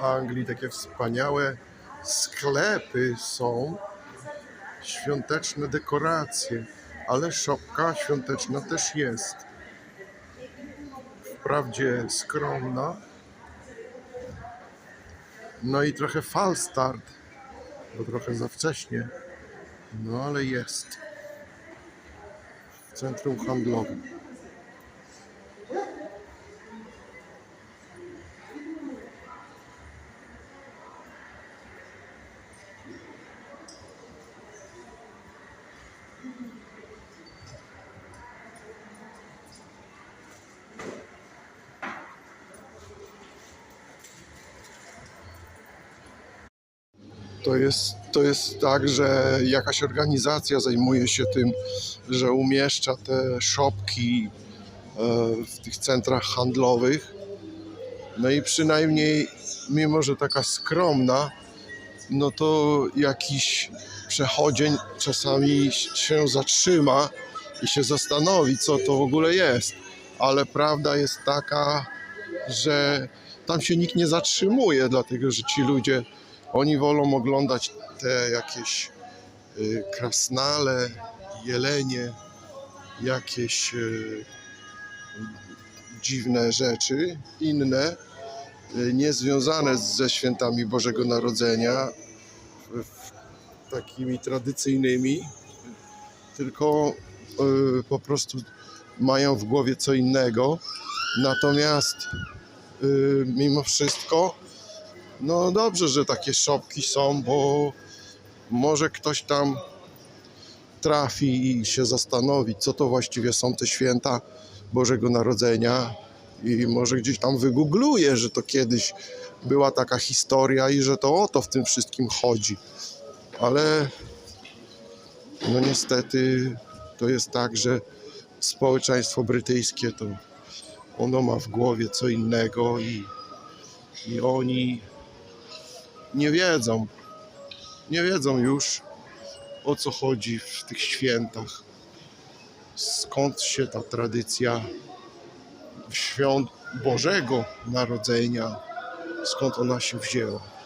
Anglii takie wspaniałe sklepy są, świąteczne dekoracje, ale szopka świąteczna też jest. Wprawdzie skromna, no i trochę fal start, bo trochę za wcześnie, no ale jest. W centrum handlowym. To jest, to jest tak, że jakaś organizacja zajmuje się tym, że umieszcza te szopki e, w tych centrach handlowych. No i przynajmniej, mimo że taka skromna, no to jakiś przechodzień czasami się zatrzyma i się zastanowi, co to w ogóle jest. Ale prawda jest taka, że tam się nikt nie zatrzymuje, dlatego że ci ludzie, oni wolą oglądać te jakieś y, krasnale, jelenie, jakieś y, dziwne rzeczy, inne, y, niezwiązane ze świętami Bożego Narodzenia, takimi tradycyjnymi, tylko po prostu mają w głowie co innego. Natomiast mimo wszystko, no dobrze, że takie szopki są, bo może ktoś tam trafi i się zastanowi, co to właściwie są te święta Bożego Narodzenia i może gdzieś tam wygoogluje, że to kiedyś była taka historia i że to o to w tym wszystkim chodzi. Ale no niestety to jest tak, że społeczeństwo brytyjskie to ono ma w głowie co innego i, i oni nie wiedzą, nie wiedzą już o co chodzi w tych świętach. Skąd się ta tradycja świąt Bożego Narodzenia, skąd ona się wzięła.